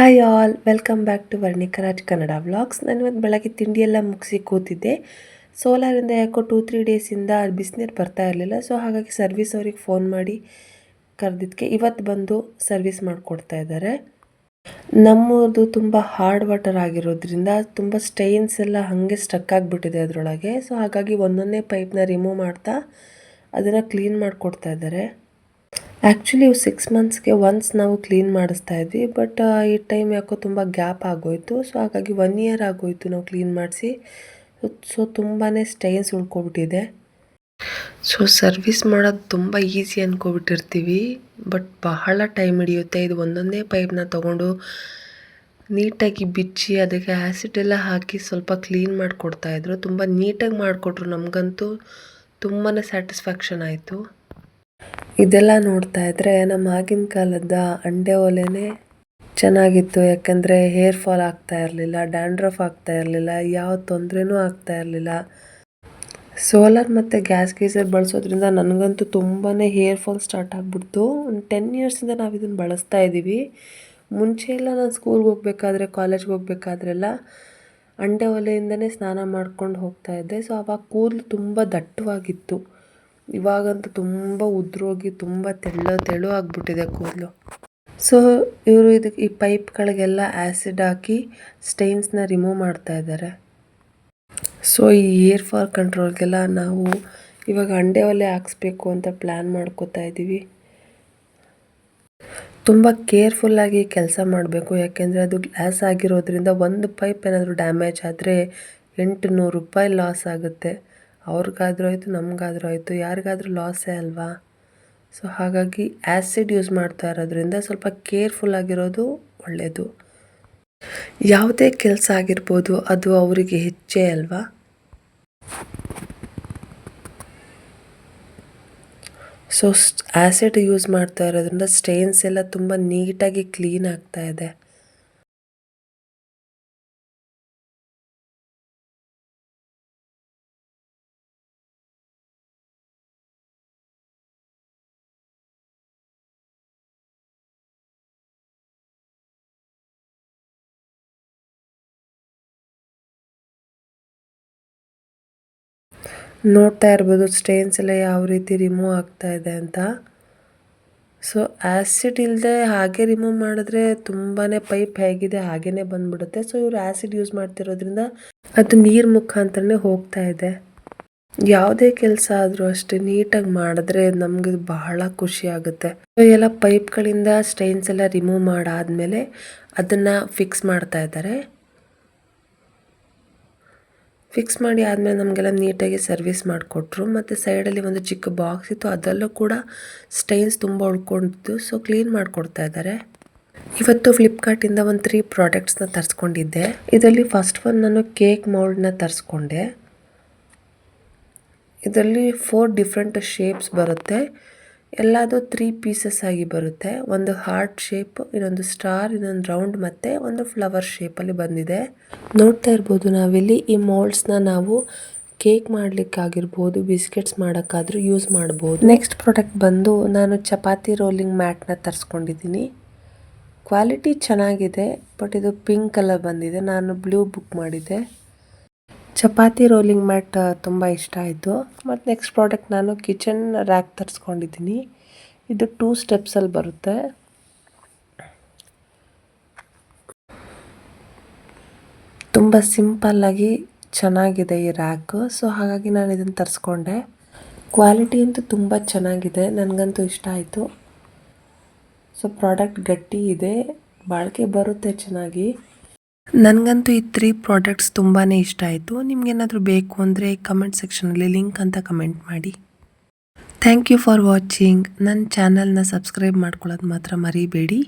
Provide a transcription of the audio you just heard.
Hi all welcome back to Varnikaraj Kannada vlogs ನಾನು ಇವತ್ತು ಬೆಳಗ್ಗೆ ತಿಂಡಿ ಎಲ್ಲ ಮುಗಿಸಿ ಕೂತಿದ್ದೆ. ಸೋಲಾರಿಂದ ಯಾಕೋ ಟೂ ತ್ರೀ ಡೇಸಿಂದ ಬಿಸಿನೀರು ಬರ್ತಾ ಇರಲಿಲ್ಲ. ಸೊ ಹಾಗಾಗಿ ಸರ್ವಿಸ್ ಅವ್ರಿಗೆ ಫೋನ್ ಮಾಡಿ ಕರೆದಿದ್ದಕ್ಕೆ ಇವತ್ತು ಬಂದು ಸರ್ವಿಸ್ ಮಾಡಿಕೊಡ್ತಾ ಇದ್ದಾರೆ. ನಮ್ಮದು ತುಂಬ ಹಾರ್ಡ್ ವಾಟರ್ ಆಗಿರೋದ್ರಿಂದ ತುಂಬ ಸ್ಟೈನ್ಸ್ ಎಲ್ಲ ಹಾಗೆ ಸ್ಟಕ್ ಆಗಿಬಿಟ್ಟಿದೆ ಅದರೊಳಗೆ. ಸೊ ಹಾಗಾಗಿ ಒಂದೊಂದೇ ಪೈಪ್ನ ರಿಮೂವ್ ಮಾಡ್ತಾ ಅದನ್ನು ಕ್ಲೀನ್ ಮಾಡಿಕೊಡ್ತಾ ಇದ್ದಾರೆ. ಆ್ಯಕ್ಚುಲಿ ಇವು ಸಿಕ್ಸ್ ಮಂತ್ಸ್ಗೆ ಒನ್ಸ್ ನಾವು ಕ್ಲೀನ್ ಮಾಡಿಸ್ತಾ ಇದ್ವಿ ಬಟ್ ಈ ಟೈಮ್ ಯಾಕೋ ತುಂಬ ಗ್ಯಾಪ್ ಆಗೋಯಿತು. ಸೊ ಹಾಗಾಗಿ ಒನ್ ಇಯರ್ ಆಗೋಯಿತು ನಾವು ಕ್ಲೀನ್ ಮಾಡಿಸಿ. ಸೊ ತುಂಬಾ ಸ್ಟೈನ್ಸ್ ಉಳ್ಕೊಬಿಟ್ಟಿದೆ. ಸೊ ಸರ್ವಿಸ್ ಮಾಡೋದು ತುಂಬ ಈಸಿ ಅಂದ್ಕೊಬಿಟ್ಟಿರ್ತೀವಿ ಬಟ್ ಬಹಳ ಟೈಮ್ ಹಿಡಿಯುತ್ತೆ. ಇದು ಒಂದೊಂದೇ ಪೈಪ್ನ ತೊಗೊಂಡು ನೀಟಾಗಿ ಬಿಚ್ಚಿ, ಅದಕ್ಕೆ ಆ್ಯಸಿಡ್ ಎಲ್ಲ ಹಾಕಿ ಸ್ವಲ್ಪ ಕ್ಲೀನ್ ಮಾಡಿಕೊಡ್ತಾಯಿದ್ರು ತುಂಬ ನೀಟಾಗಿ ಮಾಡಿಕೊಟ್ರು ನಮಗಂತೂ ತುಂಬಾ ಸ್ಯಾಟಿಸ್ಫ್ಯಾಕ್ಷನ್ ಆಯಿತು. ಇದೆಲ್ಲ ನೋಡ್ತಾ ಇದ್ರೆ ನಮ್ಮ ಆಗಿನ ಕಾಲದ ಅಂಡೆ ಒಲೆನೇ ಚೆನ್ನಾಗಿತ್ತು. ಯಾಕಂದರೆ ಹೇರ್ ಫಾಲ್ ಆಗ್ತಾ ಇರಲಿಲ್ಲ, ಡ್ಯಾಂಡ್ರಫ್ ಆಗ್ತಾ ಇರಲಿಲ್ಲ, ಯಾವ ತೊಂದರೆನೂ ಆಗ್ತಾ ಇರಲಿಲ್ಲ. ಸೋಲಾರ್ ಮತ್ತು ಗ್ಯಾಸ್ ಗೀಸರ್ ಬಳಸೋದ್ರಿಂದ ನನಗಂತೂ ತುಂಬಾ ಹೇರ್ ಫಾಲ್ ಸ್ಟಾರ್ಟ್ ಆಗಿಬಿಡ್ತು. ಒಂದು ಟೆನ್ ಇಯರ್ಸಿಂದ ನಾವು ಇದನ್ನು ಬಳಸ್ತಾ ಇದ್ದೀವಿ ಮುಂಚೆ ಎಲ್ಲ ನಾನು ಸ್ಕೂಲ್ಗೆ ಹೋಗ್ಬೇಕಾದ್ರೆ ಕಾಲೇಜ್ಗೆ ಹೋಗ್ಬೇಕಾದ್ರೆಲ್ಲ ಅಂಡೆ ಒಲೆಯಿಂದನೇ ಸ್ನಾನ ಮಾಡ್ಕೊಂಡು ಹೋಗ್ತಾ ಇದ್ದೆ. ಸೊ ಆವಾಗ ಕೂದಲು ತುಂಬ ದಟ್ಟವಾಗಿತ್ತು. ಇವಾಗಂತೂ ತುಂಬ ಉದ್ರೋಗಿ, ತುಂಬ ತೆಳ್ಳು ತೆಳು ಆಗಿಬಿಟ್ಟಿದೆ ಕೂದಲು. ಸೊ ಇವರು ಇದಕ್ಕೆ ಈ ಪೈಪ್ಗಳಿಗೆಲ್ಲ ಆ್ಯಸಿಡ್ ಹಾಕಿ ಸ್ಟೈನ್ಸ್ನ ರಿಮೂವ್ ಮಾಡ್ತಾ ಇದ್ದಾರೆ. ಸೊ ಈ ಏರ್ ಫಾಲ್ ಕಂಟ್ರೋಲ್ಗೆಲ್ಲ ನಾವು ಇವಾಗ ಅಂಡೆ ಒಲೆ ಹಾಕ್ಸ್ಬೇಕು ಅಂತ ಪ್ಲ್ಯಾನ್ ಮಾಡ್ಕೋತಾ ಇದ್ದೀವಿ ತುಂಬ ಕೇರ್ಫುಲ್ಲಾಗಿ ಕೆಲಸ ಮಾಡಬೇಕು, ಯಾಕೆಂದರೆ ಅದು ಗ್ಲಾಸ್ ಆಗಿರೋದ್ರಿಂದ ಒಂದು ಪೈಪ್ ಏನಾದರೂ ಡ್ಯಾಮೇಜ್ ಆದರೆ ಎಂಟು ನೂರು ರೂಪಾಯಿ ಲಾಸ್ ಆಗುತ್ತೆ. ಅವ್ರಿಗಾದ್ರೂ ಆಯಿತು, ನಮಗಾದ್ರೂ ಆಯಿತು, ಯಾರಿಗಾದ್ರೂ ಲಾಸೇ ಅಲ್ವಾ? ಸೊ ಹಾಗಾಗಿ ಆ್ಯಸಿಡ್ ಯೂಸ್ ಮಾಡ್ತಾ ಇರೋದ್ರಿಂದ ಸ್ವಲ್ಪ ಕೇರ್ಫುಲ್ ಆಗಿರೋದು ಒಳ್ಳೆಯದು ಯಾವುದೇ ಕೆಲಸ ಆಗಿರ್ಬೋದು, ಅದು ಅವರಿಗೆ ಹೆಚ್ಚೇ ಅಲ್ವಾ? ಸೊ ಆ್ಯಸಿಡ್ ಯೂಸ್ ಮಾಡ್ತಾ ಇರೋದ್ರಿಂದ ಸ್ಟೇನ್ಸ್ ಎಲ್ಲ ತುಂಬ ನೀಟಾಗಿ ಕ್ಲೀನ್ ಆಗ್ತಾ ಇದೆ. ನೋಡ್ತಾ ಇರ್ಬೋದು ಸ್ಟೇನ್ಸ್ ಎಲ್ಲ ಯಾವ ರೀತಿ ರಿಮೂವ್ ಆಗ್ತಾ ಇದೆ ಅಂತ. ಸೊ ಆ್ಯಸಿಡ್ ಇಲ್ಲದೆ ಹಾಗೆ ರಿಮೂವ್ ಮಾಡಿದ್ರೆ ತುಂಬಾ ಪೈಪ್ ಹೇಗಿದೆ ಹಾಗೇ ಬಂದ್ಬಿಡುತ್ತೆ. ಸೊ ಇವರು ಆ್ಯಸಿಡ್ ಯೂಸ್ ಮಾಡ್ತಿರೋದ್ರಿಂದ ಅದು ನೀರು ಮುಖಾಂತರನೇ ಹೋಗ್ತಾ ಇದೆ. ಯಾವುದೇ ಕೆಲಸ ಆದರೂ ಅಷ್ಟೇ ನೀಟಾಗಿ ಮಾಡಿದ್ರೆ ನಮಗೆ ಬಹಳ ಖುಷಿ ಆಗುತ್ತೆ. ಎಲ್ಲ ಪೈಪ್ಗಳಿಂದ ಸ್ಟೈನ್ಸ್ ಎಲ್ಲ ರಿಮೂವ್ ಮಾಡಾದ್ಮೇಲೆ ಅದನ್ನು ಫಿಕ್ಸ್ ಮಾಡ್ತಾ ಇದ್ದಾರೆ. ಫಿಕ್ಸ್ ಮಾಡಿ ಆದಮೇಲೆ ನಮಗೆಲ್ಲ ನೀಟಾಗಿ ಸರ್ವಿಸ್ ಮಾಡಿಕೊಟ್ರು. ಮತ್ತು ಸೈಡಲ್ಲಿ ಒಂದು ಚಿಕ್ಕ ಬಾಕ್ಸ್ ಇತ್ತು. ಅದರಲ್ಲೂ ಕೂಡ ಸ್ಟೈನ್ಸ್ ತುಂಬ ಉಳ್ಕೊಂಡಿತ್ತು ಸೊ ಕ್ಲೀನ್ ಮಾಡಿಕೊಡ್ತಾ ಇದ್ದಾರೆ. ಇವತ್ತು ಫ್ಲಿಪ್ಕಾರ್ಟಿಂದ ಒಂದು ತ್ರೀ ಪ್ರಾಡಕ್ಟ್ಸ್ನ ತರಿಸ್ಕೊಂಡಿದ್ದೆ. ಇದರಲ್ಲಿ ಫಸ್ಟ್ ಒನ್ ನಾನು ಕೇಕ್ ಮೌಲ್ಡ್ನ ತರಿಸ್ಕೊಂಡೆ. ಇದರಲ್ಲಿ ಫೋರ್ ಡಿಫ್ರೆಂಟ್ ಶೇಪ್ಸ್ ಬರುತ್ತೆ. ಎಲ್ಲದು ತ್ರೀ ಪೀಸಸ್ ಆಗಿ ಬರುತ್ತೆ. ಒಂದು ಹಾರ್ಟ್ ಶೇಪ್ ಇನ್ನೊಂದು ಸ್ಟಾರ್ ಇನ್ನೊಂದು ರೌಂಡ್ ಮತ್ತೆ ಒಂದು ಫ್ಲವರ್ ಶೇಪಲ್ಲಿ ಬಂದಿದೆ. ನೋಡ್ತಾ ಇರ್ಬೋದು ನಾವಿಲ್ಲಿ ಈ ಮೋಲ್ಡ್ಸ್ನ ನಾವು ಕೇಕ್ ಮಾಡ್ಲಿಕ್ಕಾಗಿರ್ಬೋದು ಬಿಸ್ಕೆಟ್ಸ್ ಮಾಡೋಕ್ಕಾದ್ರೂ ಯೂಸ್ ಮಾಡ್ಬೋದು. ನೆಕ್ಸ್ಟ್ ಪ್ರಾಡಕ್ಟ್ ಬಂದು ನಾನು ಚಪಾತಿ ರೋಲಿಂಗ್ ಮ್ಯಾಟ್ನ ತರಿಸ್ಕೊಂಡಿದ್ದೀನಿ. ಕ್ವಾಲಿಟಿ ಚೆನ್ನಾಗಿದೆ ಬಟ್ ಇದು ಪಿಂಕ್ ಕಲರ್ ಬಂದಿದೆ. ನಾನು ಬ್ಲೂ ಬುಕ್ ಮಾಡಿದ್ದೆ. ಚಪಾತಿ ರೋಲಿಂಗ್ ಮ್ಯಾಟ್ ತುಂಬ ಇಷ್ಟ ಆಯಿತು. ಮತ್ತು ನೆಕ್ಸ್ಟ್ ಪ್ರಾಡಕ್ಟ್ ನಾನು ಕಿಚನ್ ರ್ಯಾಕ್ ತರಿಸ್ಕೊಂಡಿದ್ದೀನಿ ಇದು ಟೂ ಸ್ಟೆಪ್ಸಲ್ಲಿ ಬರುತ್ತೆ. ತುಂಬ ಸಿಂಪಲ್ಲಾಗಿ ಚೆನ್ನಾಗಿದೆ ಈ ರ್ಯಾಕು ಸೊ ಹಾಗಾಗಿ ನಾನು ಇದನ್ನು ತರಿಸ್ಕೊಂಡೆ. ಕ್ವಾಲಿಟಿ ಅಂತೂ ತುಂಬ ಚೆನ್ನಾಗಿದೆ. ನನಗಂತೂ ಇಷ್ಟ ಆಯಿತು. ಸೊ ಪ್ರಾಡಕ್ಟ್ ಗಟ್ಟಿ ಇದೆ. ಬಾಳಿಕೆ ಬರುತ್ತೆ ಚೆನ್ನಾಗಿ. ನನಗಂತೂ ಈ ತ್ರೀ ಪ್ರಾಡಕ್ಟ್ಸ್ ತುಂಬಾ ಇಷ್ಟ ಆಯಿತು. ನಿಮಗೇನಾದರೂ ಬೇಕು ಅಂದರೆ ಕಮೆಂಟ್ ಸೆಕ್ಷನಲ್ಲಿ ಲಿಂಕ್ ಅಂತ ಕಮೆಂಟ್ ಮಾಡಿ. ಥ್ಯಾಂಕ್ ಯು ಫಾರ್ ವಾಚಿಂಗ್ ನನ್ನ ಚಾನಲ್ನ ಸಬ್ಸ್ಕ್ರೈಬ್ ಮಾಡ್ಕೊಳ್ಳೋದು ಮಾತ್ರ ಮರಿಬೇಡಿ.